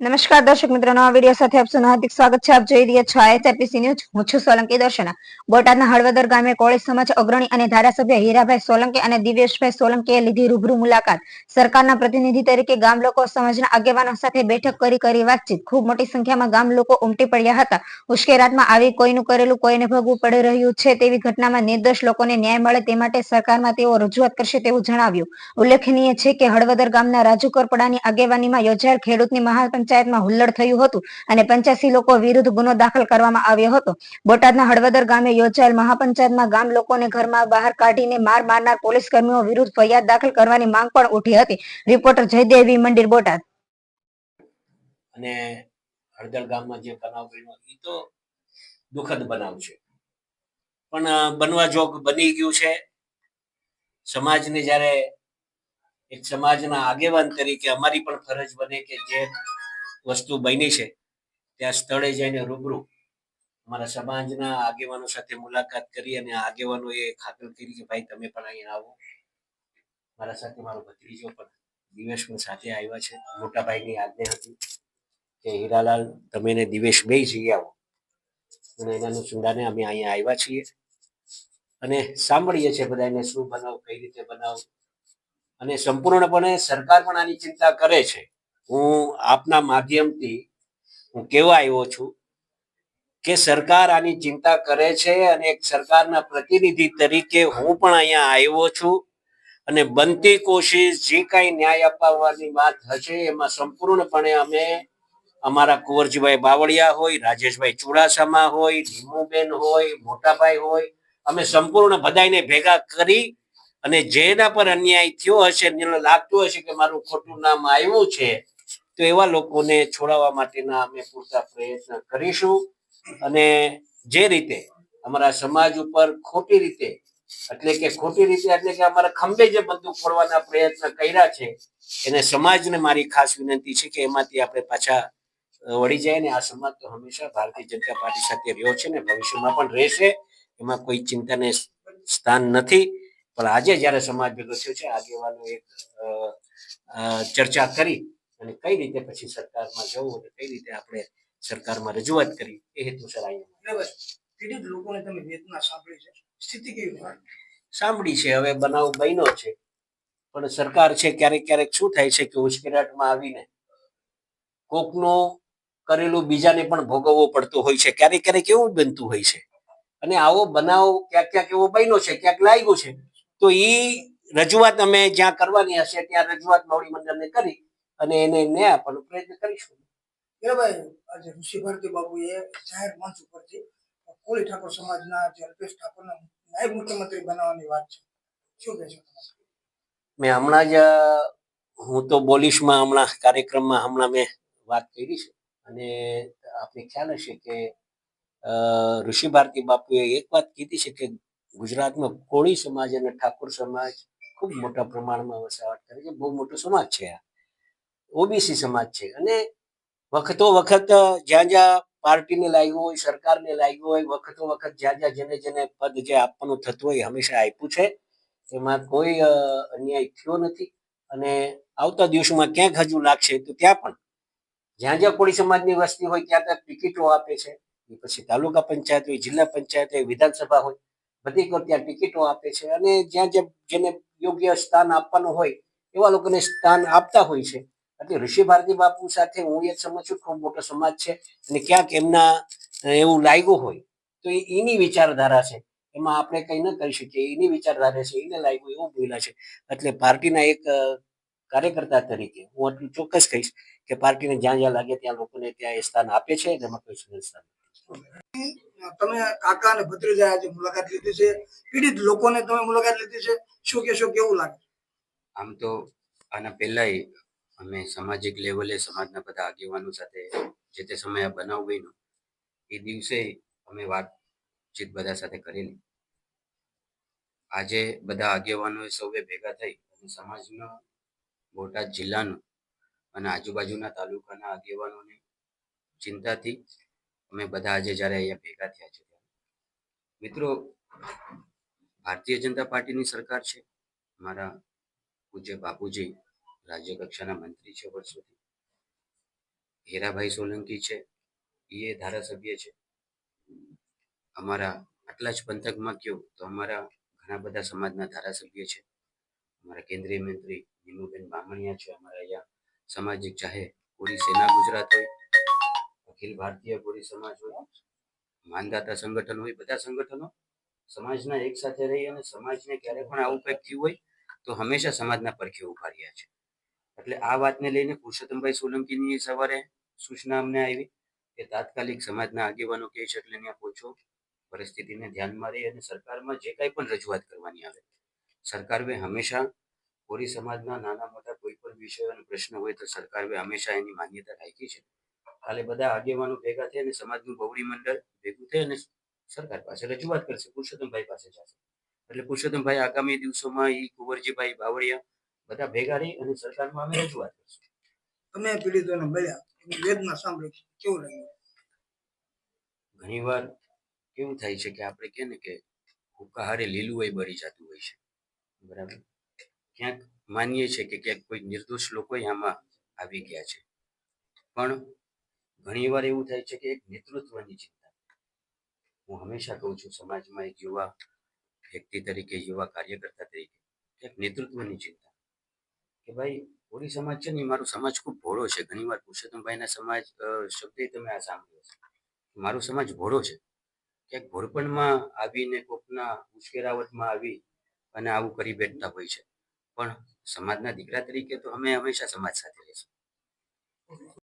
નમસ્કાર દર્શક મિત્રો, નવા વીડિયો સાથે આપ હાર્દિક સ્વાગત છે. આપ જોઈ રહ્યા છો આઈએસએપીસી ન્યૂઝ. હું છું સોલંકી દર્શના. બોટાદના હળવદર ગામે કોળી સમાજ અગ્રણી અને ધારાસભ્ય હીરાભાઈ સોલંકી અને દિવ્યેશભાઈ સોલંકીએ લીધી રૂબરૂ મુલાકાત. સરકારના પ્રતિનિધિ તરીકે ગામ લોકો સમાજના આગેવાનો સાથે બેઠક કરી કરી વાતચીત. ખૂબ મોટી સંખ્યામાં ગામ લોકો ઉમટી પડ્યા હતા. ઉશ્કેરાતમાં આવી કોઈનું કરેલું, કોઈને ભોગવું પડી રહ્યું છે તેવી ઘટનામાં નિર્દોષ લોકોને ન્યાય મળે તે માટે સરકારમાં તેઓ રજૂઆત કરશે તેવું જણાવ્યું. ઉલ્લેખનીય છે કે હળવદર ગામના રાજુ કરપડાની આગેવાનીમાં યોજાયેલ ખેડૂતની મહાપંચાયતમાં હુલ્લડ થયું હતું અને પંચ્યાસી લોકો વિરુદ્ધ ગુનો દાખલ કરવામાં આવ્યો હતો. બોટાદના હળવદર ગામે યોજાયેલ મહાપંચાયતમાં ગામ લોકોને ઘરમાં બહાર કાઢીને માર મારનાર પોલીસ કર્મીઓ વિરુદ્ધ ફરિયાદ દાખલ કરવાની માંગ પણ ઉઠી હતી. રિપોર્ટર જયદેવી મંદિર, બોટાદ. અને હળદર ગામમાં જે બનાવ બન્યો એ તો દુઃખદ બનાવ છે. પણ બનવા જોગ બની ગયું છે. સમાજને જ્યારે એક સમાજના આગેવાન તરીકે અમારી પણ ફરજ બને કે જે વસ્તુ બની છે. ત્યાં સ્થળે જઈને રૂબરૂ અમારા સમાજના આગેવાનો સાથે મુલાકાત કરી અને આગેવાનો એ ખાતર કરી કે, ભાઈ, તમે પણ અહીંયા આવો. મારા સાથે મારો ભત્રીજો પણ દિવેશ પણ સાથે આવ્યા છે. મોટા ભાઈની આજ્ઞા હતી કે, હીરાલાલ, તમે ને દિવેશ બે જઈ આવો. અને એના સુંદાને અમે અહીંયા આવ્યા છીએ. અને સાંભળીએ છીએ બધા એને શું બનાવ, કઈ રીતે બનાવ. અને સંપૂર્ણપણે સરકાર પણ આની ચિંતા કરે છે. હું આપના માધ્યમથી હું કેવા આવ્યો છું કે સરકાર આની ચિંતા કરે છે અને એક સરકારના પ્રતિનિધિ તરીકે હું પણ અહીંયા આવ્યો છું અને બનતી કોશિશ, જે કાંઈ ન્યાય અપાવવાની વાત હશે એમાં સંપૂર્ણપણે અમે અમારા કુંવરજીભાઈ બાવળિયા હોય, રાજેશભાઈ ચુડાસમા હોય, ધીમુબેન હોય, મોટાભાઈ હોય, અમે સંપૂર્ણ બધાને ભેગા કરી અને જેના પર અન્યાય થયો હશે લાગતું હશે કે મારું ખોટું નામ આવ્યું છે તો એવા લોકોને છોડાવવા માટેના અમે પૂરતા પ્રયત્ન કરીશું. અને જે રીતે અમારા સમાજ ઉપર ખોટી રીતે, એટલે કે ખોટી રીતે એટલે કે અમારા ખંભે જે બંદૂક ફોડવાના પ્રયત્ન કર્યા છે, એને સમાજને મારી ખાસ વિનંતી છે કે એમાંથી આપણે પાછા વળી જાય ને આ સમાજ તો હંમેશા ભારતીય જનતા પાર્ટી સાથે રહ્યો છે ને ભવિષ્યમાં પણ રહેશે. એમાં કોઈ ચિંતાને સ્થાન નથી. પણ આજે જ્યારે સમાજ ભેગો થયો છે, આગેવાનો એક ચર્ચા કરી અને કઈ રીતે પછી સરકારમાં જવું અને કઈ રીતે આપણે સરકારમાં રજૂઆત કરી એ હેતુસર અહીંયા બરાબર. લોકોને તમે વેદના સાંભળી છે. સ્થિતિ કેવી સાંભળી છે હવે બનાવ બન્યો છે. પણ સરકાર છે ક્યારેક ક્યારેક શું થાય છે કે ઉશ્કેરાટમાં આવીને કોકનો કરેલું બીજાને પણ ભોગવવો પડતો હોય છે. ક્યારેક ક્યારેક એવું બનતું હોય છે. અને આવો બનાવ ક્યાંક ક્યાંક એવો બન્યો છે ક્યાંક લાગ્યો છે. તો એ રજૂઆત અમે જ્યાં કરવાની હશે ત્યાં રજૂઆત મોડી મંડળને કરી અને એને ન્યાય આપવાનો પ્રયત્ન કરીશું. હીરાભાઈ આજે ઋષિ ભારતી બાબુએ જાહેર મંચ ઉપરથી કોળી ઠાકોર સમાજના જે અલ્પેશ ઠાકોરના નાયબ મુખ્યમંત્રી બનાવવાની વાત છે. શું કહેશો મેં હમણાં જ હું તો બોલીશમાં હમણાં કાર્યક્રમમાં હમણાં મેં વાત કરી છે. અને આપને ખ્યાલ હશે કે ઋષિ ભારતી બાપુએ એક વાત કીધી છે કે ગુજરાતમાં કોળી સમાજ અને ઠાકોર સમાજ ખૂબ મોટા પ્રમાણમાં વસાવટ કરે છે. બહુ મોટો સમાજ છે આ. ઓબીસી સમાજ છે. અને વખતો વખત જ્યાં જ્યાં પાર્ટીને લાગ્યું હોય, સરકારને લાગ્યું હોય, વખતો વખત જ્યાં જ્યાં જેને જેને પદ જે આપવાનું થતું હોય હંમેશા આપ્યું છે. એમાં કોઈ અન્યાય થયો નથી. અને આવતા દિવસોમાં ક્યાંક હજુ લાગશે તો ત્યાં પણ. જ્યાં જ્યાં કોળી સમાજની વસ્તી હોય, ત્યાં ત્યાં ટિકિટો આપે છે. એ પછી તાલુકા પંચાયત હોય, જિલ્લા પંચાયત હોય, વિધાનસભા હોય, બધી ત્યાં ટિકિટો આપે છે. અને જ્યાં જ્યાં જેને યોગ્ય સ્થાન આપવાનું હોય, એવા લોકોને સ્થાન આપતા હોય છે. એટલે ઋષિ ભારતી બાપુ સાથે હું એ સમજ છું ખૂબ મોટો સમાજ છે અને ક્યાંક એમના એવું લાગ્યું હોય તો એ એની વિચારધારા છે. એમાં આપણે કંઈ ન કરી શકીએ એની વિચારધારા છે એને લાગ્યું એવું બોલ્યા છે. એટલે પાર્ટીના એક કાર્યકર્તા તરીકે હું એટલું ચોક્કસ કહીશ કે પાર્ટીને જ્યાં જ્યાં લાગે ત્યાં લોકોને ત્યાં એ સ્થાન આપે છે અને એમાં કોઈ સ્થાન તમે કાકા અને ભત્રીજા આજે મુલાકાત લીધી છે. પીડિત લોકોને તમે મુલાકાત લીધી છે. શું કહેશો કેવું લાગે? આમ તો આના પહેલાંય અમે સામાજિક લેવલે સમાજના બધા આગેવાનો સાથે જે તે સમયે આ બનાવ બન્યો, એ દિવસે અમે વાતચીત બધા સાથે કરેલી. આજે બધા આગેવાનોએ સૌએ ભેગા થઈ અને સમાજનો બોટાદ જિલ્લાનો અને આજુબાજુના તાલુકાના આગેવાનોની ચિંતાથી અમે બધા આજે જ્યારે અહીંયા ભેગા થયા છે મિત્રો, ભારતીય જનતા પાર્ટીની સરકાર છે. મારા પૂજ્ય બાપુજી રાજ્ય કક્ષાના મંત્રી છે વર્ષોથી. હીરાભાઈ સોલંકી છે, એ ધારાસભ્ય છે. અમારા આટલા જ પંથકમાં કહ્યું તો અમારા ઘણા બધા સમાજના ધારાસભ્ય છે. અમારા કેન્દ્રીય મંત્રી નીમુબેન બામણિયા છે, અમારા અહીંયા સામાજિક ચાહે પૂરી સેના ગુજરાત હોય, અખિલ ભારતીય કોરી સમાજ હોય, માનદાતા સંગઠન હોય, બધા સંગઠનો સમાજના એક સાથે રહી અને સમાજને ક્યારે પણ આવું કંઈક થયું હોય તો હંમેશા સમાજના પરખે ઊભા રહ્યા છે. એટલે આ વાતને લઈને પુરુષોત્તમભાઈ સોલંકીની સવારે સૂચના અમને આવી કે તાત્કાલિક સમાજના આગેવાનો કહી એટલે ત્યાં પહોંચો, પરિસ્થિતિને ધ્યાનમાં રહી અને સરકારમાં જે કાંઈ પણ રજૂઆત કરવાની આવે. સરકારે હંમેશા કોરી સમાજના નાના મોટા કોઈ પણ વિષય અને પ્રશ્ન હોય તો સરકારે હંમેશા એની માન્યતા રાખી છે. કાલે બધા આગેવાનો ભેગા થઈ અને સમાજનું બહુડી મંડળ ભેગું થઈ અને સરકાર પાસે રજૂઆત કરશે, પુરુષોત્તમભાઈ પાસે જશે. એટલે પુરુષોત્તમભાઈ આગામી દિવસોમાં એ કુંવરજીભાઈ બાવળિયા બધા ભેગા રહી અને સરકારમાં અમે રજૂઆત કરશું. તમે પીડિતોને મળ્યા વેદના સાંભળી કેવું લાગ્યું ઘણીવાર કેવું થાય છે કે આપણે કે ને કે હુકાહારે લીલું હોય બળી જતું હોય છે. બરાબર? ક્યાંક માનીએ છીએ કે ક્યાંક કોઈ નિર્દોષ લોકો આમાં આવી ગયા છે. પણ ઘણીવાર એવું થાય છે કે એક નેતૃત્વની ચિંતા. હું હંમેશા કહું છું સમાજમાં એક યુવા વ્યક્તિ તરીકે યુવા કાર્યકર્તા તરીકે ક્યાંક નેતૃત્વની ચિંતા. કે ભાઈ કોળી સમાજ છે ને મારો સમાજ ખૂબ ભોળો છે. ઘણીવાર પુરુષોત્તમભાઈના સમાજ શબ્દ તમે આ સાંભળ્યો છે મારો સમાજ ભોળો છે. ક્યાંક ભોળપણમાં આવીને કોકના ઉશ્કેરાવટમાં આવી અને આવું કરી બેઠતા હોય છે. પણ સમાજના દીકરા તરીકે તો અમે હંમેશા સમાજ સાથે રહીશું.